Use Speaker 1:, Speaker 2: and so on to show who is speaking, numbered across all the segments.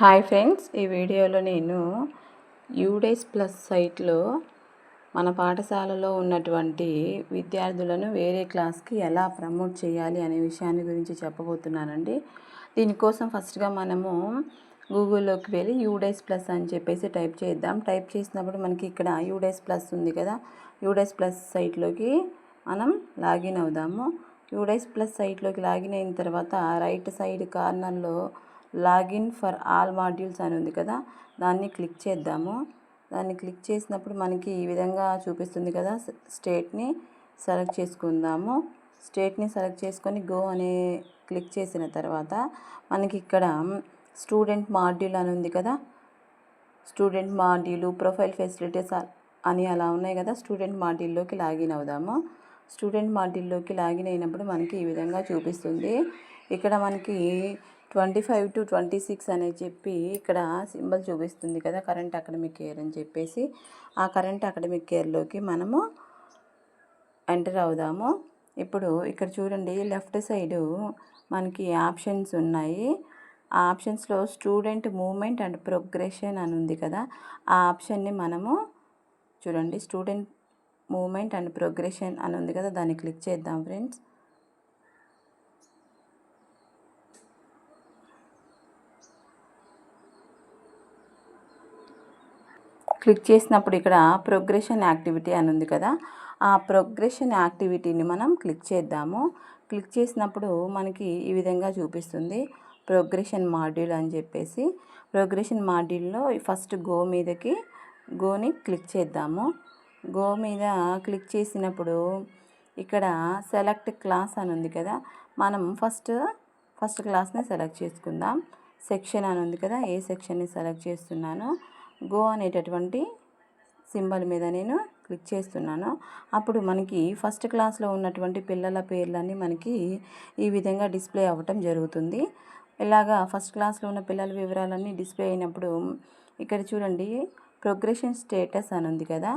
Speaker 1: Hi friends ఈ వీడియోలో నేను యూడేస్ ప్లస్ సైట్లో మన పాఠశాలలో ఉన్నటువంటి విద్యార్థులను వేరే క్లాస్కి ఎలా ప్రమోట్ చేయాలి అనే విషయాన్ని గురించి చెప్పబోతున్నానండి. దీనికోసం ఫస్ట్గా మనము గూగుల్లోకి వెళ్ళి యూడేస్ ప్లస్ అని చెప్పేసి టైప్ చేద్దాం. టైప్ చేసినప్పుడు మనకి ఇక్కడ యూడేస్ ప్లస్ ఉంది కదా యూడేస్ ప్లస్ సైట్లోకి మనం లాగిన్ అవుదాము. యూడేస్ ప్లస్ సైట్లోకి లాగిన్ అయిన తర్వాత రైట్ సైడ్ కార్నర్లో లాగిన్ ఫర్ ఆల్ మాడ్యూల్స్ అని ఉంది కదా దాన్ని క్లిక్ చేద్దాము. దాన్ని క్లిక్ చేసినప్పుడు మనకి ఈ విధంగా చూపిస్తుంది కదా స్టేట్ని సెలెక్ట్ చేసుకుందాము. స్టేట్ని సెలెక్ట్ చేసుకొని గో అనే క్లిక్ చేసిన తర్వాత మనకి ఇక్కడ స్టూడెంట్ మాడ్యూల్ అని ఉంది కదా స్టూడెంట్ మాడ్యూలు ప్రొఫైల్ ఫెసిలిటీస్ అని అలా ఉన్నాయి కదా స్టూడెంట్ మాడ్యూల్లోకి లాగిన్ అవుదాము. స్టూడెంట్ మాడ్యూల్లోకి లాగిన్ అయినప్పుడు మనకి ఈ విధంగా చూపిస్తుంది. ఇక్కడ మనకి twenty five to twenty six అని చెప్పి ఇక్కడ సింబల్ చూపిస్తుంది కదా కరెంట్ అకాడమిక్ ఇయర్ అని చెప్పేసి. ఆ కరెంట్ అకాడమిక్ ఇయర్లోకి మనము ఎంటర్ అవుదాము. ఇప్పుడు ఇక్కడ చూడండి లెఫ్ట్ సైడు మనకి ఆప్షన్స్ ఉన్నాయి. ఆ ఆప్షన్స్లో స్టూడెంట్ మూమెంట్ అండ్ ప్రోగ్రెషన్ అని ఉంది కదా ఆ ఆప్షన్ని మనము చూడండి స్టూడెంట్ మూమెంట్ అండ్ ప్రోగ్రెషన్ అని ఉంది కదా దాన్ని క్లిక్ చేద్దాం ఫ్రెండ్స్. క్లిక్ చేసినప్పుడు ఇక్కడ ప్రోగ్రెషన్ యాక్టివిటీ అని ఉంది కదా ఆ ప్రోగ్రెషన్ యాక్టివిటీని మనం క్లిక్ చేద్దాము. క్లిక్ చేసినప్పుడు మనకి ఈ విధంగా చూపిస్తుంది. ప్రోగ్రెషన్ మాడ్యూల్ అని చెప్పేసి. ప్రోగ్రెషన్ మాడ్యూల్లో ఫస్ట్ గో మీదకి గోని క్లిక్ చేద్దాము. గో మీద క్లిక్ చేసినప్పుడు ఇక్కడ సెలెక్ట్ క్లాస్ అని ఉంది కదా మనం ఫస్ట్ ఫస్ట్ క్లాస్ని సెలెక్ట్ చేసుకుందాం. సెక్షన్ అని ఉంది కదా ఏ సెక్షన్ని సెలెక్ట్ చేస్తున్నాను? గో అనేటటువంటి సింబల్ మీద నేను క్లిక్ చేస్తున్నాను. అప్పుడు మనకి ఫస్ట్ క్లాస్లో ఉన్నటువంటి పిల్లల పేర్లన్నీ మనకి ఈ విధంగా డిస్ప్లే అవ్వటం జరుగుతుంది. ఇలాగా ఫస్ట్ క్లాస్లో ఉన్న పిల్లల వివరాలన్నీ డిస్ప్లే అయినప్పుడు ఇక్కడ చూడండి ప్రోగ్రెషన్ స్టేటస్ అని ఉంది కదా.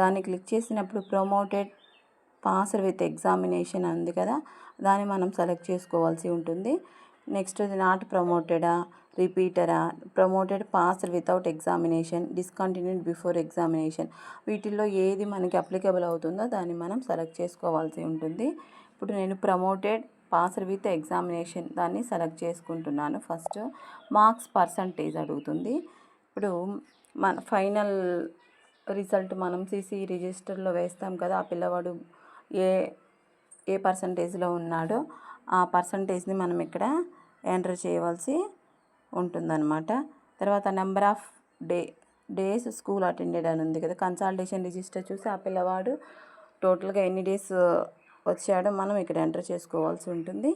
Speaker 1: దాన్ని క్లిక్ చేసినప్పుడు ప్రమోటెడ్ పాసర్ విత్ ఎగ్జామినేషన్ అని ఉంది కదా. దాన్ని మనం సెలెక్ట్ చేసుకోవాల్సి ఉంటుంది. నెక్స్ట్ అది నాట్ ప్రమోటెడా? రిపీటరా promoted pass without examination discontinued before examination వీటిల్లో ఏది మనకి అప్లికబుల్ అవుతుందో దాన్ని మనం సెలెక్ట్ చేసుకోవాల్సి ఉంటుంది. ఇప్పుడు నేను ప్రమోటెడ్ పాస్ విత్ ఎగ్జామినేషన్ దాన్ని సెలెక్ట్ చేసుకుంటున్నాను. ఫస్ట్ మార్క్స్ పర్సంటేజ్ అడుగుతుంది. ఇప్పుడు మన ఫైనల్ రిజల్ట్ మనం సీసీ రిజిస్టర్లో వేస్తాం కదా ఆ పిల్లవాడు ఏ ఏ పర్సంటేజ్లో ఉన్నాడో ఆ పర్సంటేజ్ని మనం ఇక్కడ ఎంటర్ చేయవలసి ఉంటుందన్నమాట. తర్వాత number of day days school attended అని ఉంది కదా. కన్సల్టేషన్ రిజిస్టర్ చూసి ఆ పిల్లవాడు టోటల్గా ఎన్ని డేస్ వచ్చాడో మనం ఇక్కడ ఎంటర్ చేసుకోవాల్సి ఉంటుంది.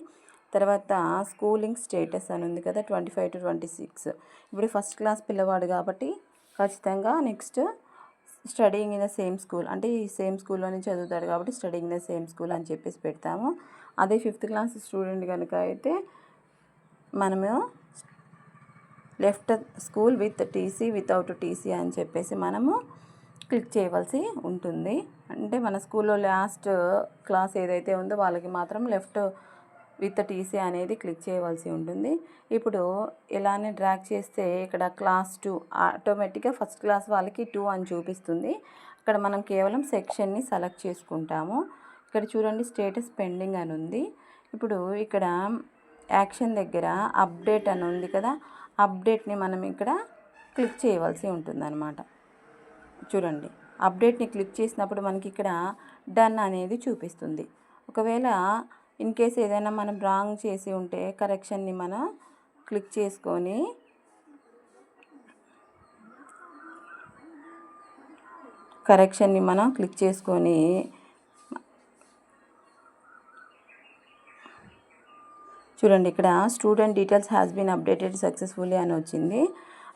Speaker 1: తర్వాత స్కూలింగ్ స్టేటస్ అని ఉంది కదా twenty five to twenty six. ఇప్పుడు ఫస్ట్ క్లాస్ పిల్లవాడు కాబట్టి ఖచ్చితంగా next studying in the same school. అంటే ఈ సేమ్ స్కూల్లోనే చదువుతాడు కాబట్టి studying in the same school అని చెప్పేసి పెడతాము. అదే ఫిఫ్త్ క్లాస్ స్టూడెంట్ కనుక అయితే మనము left school with TC without TC అని చెప్పేసి మనము క్లిక్ చేయవలసి ఉంటుంది. అంటే మన స్కూల్లో లాస్ట్ క్లాస్ ఏదైతే ఉందో వాళ్ళకి మాత్రం లెఫ్ట్ విత్ టీసీ అనేది క్లిక్ చేయవలసి ఉంటుంది. ఇప్పుడు ఇలానే డ్రాక్ చేస్తే ఇక్కడ క్లాస్ టూ ఆటోమేటిక్గా ఫస్ట్ క్లాస్ వాళ్ళకి టూ అని చూపిస్తుంది. ఇక్కడ మనం కేవలం సెక్షన్ని సెలెక్ట్ చేసుకుంటాము. ఇక్కడ చూడండి స్టేటస్ పెండింగ్ అని ఉంది. ఇప్పుడు ఇక్కడ యాక్షన్ దగ్గర అప్డేట్ అని ఉంది కదా అప్డేట్ని మనం ఇక్కడ క్లిక్ చేయవలసి ఉంటుందన్నమాట. చూడండి అప్డేట్ని క్లిక్ చేసినప్పుడు మనకి ఇక్కడ డన్ అనేది చూపిస్తుంది. ఒకవేళ ఇన్ కేస్ ఏదైనా మనం రాంగ్ చేసి ఉంటే కరెక్షన్ని మనం క్లిక్ చేసుకొని కరెక్షన్ని మనం క్లిక్ చేసుకొని చూడండి ఇక్కడ student details has been updated successfully అని వచ్చింది.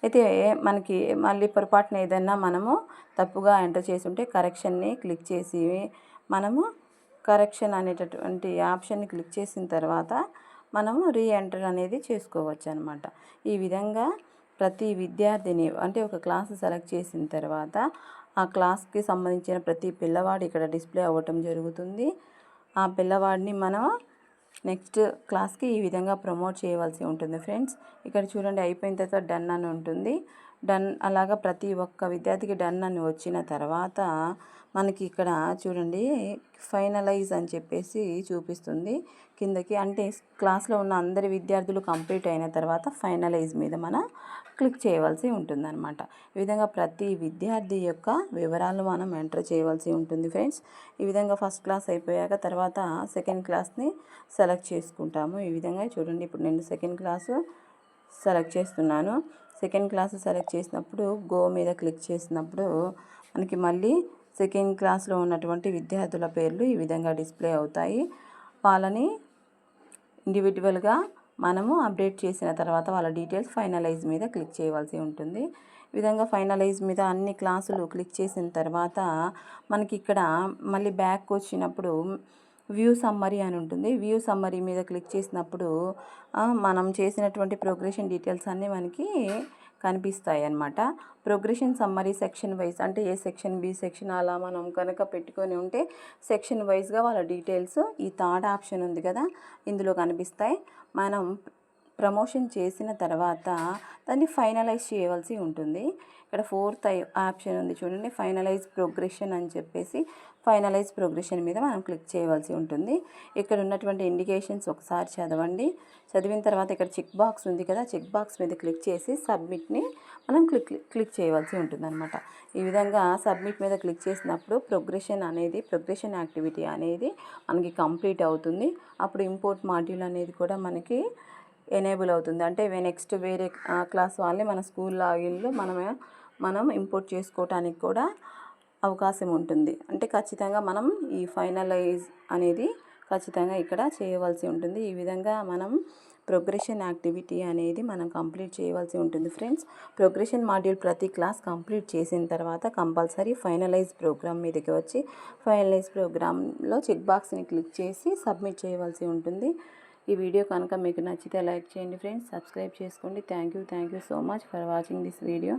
Speaker 1: అయితే మనకి మళ్ళీ పొరపాటున ఏదైనా మనము తప్పుగా ఎంటర్ చేసి ఉంటే కరెక్షన్ని క్లిక్ చేసి మనము కరెక్షన్ అనేటటువంటి ఆప్షన్ని క్లిక్ చేసిన తర్వాత మనము రీ ఎంటర్ అనేది చేసుకోవచ్చు అనమాట ఈ విధంగా ప్రతి విద్యార్థిని అంటే ఒక క్లాస్ సెలెక్ట్ చేసిన తర్వాత ఆ క్లాస్కి సంబంధించిన ప్రతి పిల్లవాడు ఇక్కడ డిస్ప్లే అవ్వటం జరుగుతుంది. ఆ పిల్లవాడిని మనం నెక్స్ట్ క్లాస్కి ఈ విధంగా ప్రమోట్ చేయవలసి ఉంటుంది ఫ్రెండ్స్. ఇక్కడ చూడండి అయిపోయిన తర్వాత డన్ అని ఉంటుంది. డన్ అలాగా ప్రతి ఒక్క విద్యార్థికి డన్ అని వచ్చిన తర్వాత మనకి ఇక్కడ చూడండి ఫైనలైజ్ అని చెప్పేసి చూపిస్తుంది. కిందకి అంటే క్లాస్లో ఉన్న అందరి విద్యార్థులు కంప్లీట్ అయిన తర్వాత ఫైనలైజ్ మీద మనం క్లిక్ చేయవలసి ఉంటుందన్నమాట. ఈ విధంగా ప్రతి విద్యార్థి యొక్క వివరాలు మనం ఎంటర్ చేయవలసి ఉంటుంది ఫ్రెండ్స్. ఈ విధంగా ఫస్ట్ క్లాస్ అయిపోయాక తర్వాత సెకండ్ క్లాస్ని సెలెక్ట్ చేసుకుంటాము. ఈ విధంగా చూడండి ఇప్పుడు నేను సెకండ్ క్లాసు సెలెక్ట్ చేస్తున్నాను. సెకండ్ క్లాస్ సెలెక్ట్ చేసినప్పుడు గో మీద క్లిక్ చేసినప్పుడు మనకి మళ్ళీ సెకండ్ క్లాస్లో ఉన్నటువంటి విద్యార్థుల పేర్లు ఈ విధంగా డిస్ప్లే అవుతాయి. వాళ్ళని ఇండివిజువల్గా మనము అప్డేట్ చేసిన తర్వాత వాళ్ళ డీటెయిల్స్ ఫైనలైజ్ మీద క్లిక్ చేయవలసి ఉంటుంది. ఈ విధంగా ఫైనలైజ్ మీద అన్ని క్లాసులు క్లిక్ చేసిన తర్వాత మనకి ఇక్కడ మళ్ళీ బ్యాక్ వచ్చినప్పుడు వ్యూ సమ్మరీ అని ఉంటుంది. వ్యూ సమ్మరీ మీద క్లిక్ చేసినప్పుడు మనం చేసినటువంటి ప్రోగ్రెషన్ డీటెయిల్స్ అన్నీ మనకి కనిపిస్తాయి అన్నమాట ప్రోగ్రెషన్ సమ్మరీ సెక్షన్ వైజ్ అంటే ఏ సెక్షన్ బి సెక్షన్ అలా మనం కనుక పెట్టుకొని ఉంటే సెక్షన్ వైజ్గా వాళ్ళ డీటెయిల్స్ ఈ థర్డ్ ఆప్షన్ ఉంది కదా ఇందులో కనిపిస్తాయి. మనం ప్రమోషన్ చేసిన తర్వాత దాన్ని ఫైనలైజ్ చేయవలసి ఉంటుంది. ఇక్కడ ఫోర్త్ ఆప్షన్ ఉంది చూడండి. ఫైనలైజ్ ప్రోగ్రెషన్ అని చెప్పేసి ఫైనలైజ్ ప్రోగ్రెషన్ మీద మనం క్లిక్ చేయవలసి ఉంటుంది. ఇక్కడ ఉన్నటువంటి ఇండికేషన్స్ ఒకసారి చదవండి. చదివిన తర్వాత ఇక్కడ చెక్ బాక్స్ ఉంది కదా. చెక్ బాక్స్ మీద క్లిక్ చేసి సబ్మిట్ని మనం క్లిక్ క్లిక్ చేయవలసి ఉంటుంది అనమాట ఈ విధంగా సబ్మిట్ మీద క్లిక్ చేసినప్పుడు ప్రోగ్రెషన్ అనేది ప్రోగ్రెషన్ యాక్టివిటీ అనేది మనకి కంప్లీట్ అవుతుంది. అప్పుడు ఇంపోర్ట్ మాడ్యూల్ అనేది కూడా మనకి ఎనేబుల్ అవుతుంది. అంటే నెక్స్ట్ వేరే క్లాస్ వాళ్ళని మన స్కూల్ లాగిన్లో మనమే మనం ఇంపోర్ట్ చేసుకోవటానికి కూడా అవకాశం ఉంటుంది. అంటే ఖచ్చితంగా మనం ఈ ఫైనలైజ్ అనేది ఖచ్చితంగా ఇక్కడ చేయవలసి ఉంటుంది. ఈ విధంగా మనం ప్రోగ్రెషన్ యాక్టివిటీ అనేది మనం కంప్లీట్ చేయవలసి ఉంటుంది ఫ్రెండ్స్. ప్రోగ్రెషన్ మాడ్యూల్ ప్రతి క్లాస్ కంప్లీట్ చేసిన తర్వాత కంపల్సరీ ఫైనలైజ్ ప్రోగ్రామ్ మీదకి వచ్చి ఫైనలైజ్ ప్రోగ్రాంలో చెక్ బాక్స్ని క్లిక్ చేసి సబ్మిట్ చేయవలసి ఉంటుంది. ఈ వీడియో కనుక మీకు నచ్చితే లైక్ చేయండి ఫ్రెండ్స్. సబ్స్క్రైబ్ చేసుకోండి. Thank you. Thank you so much for watching this video.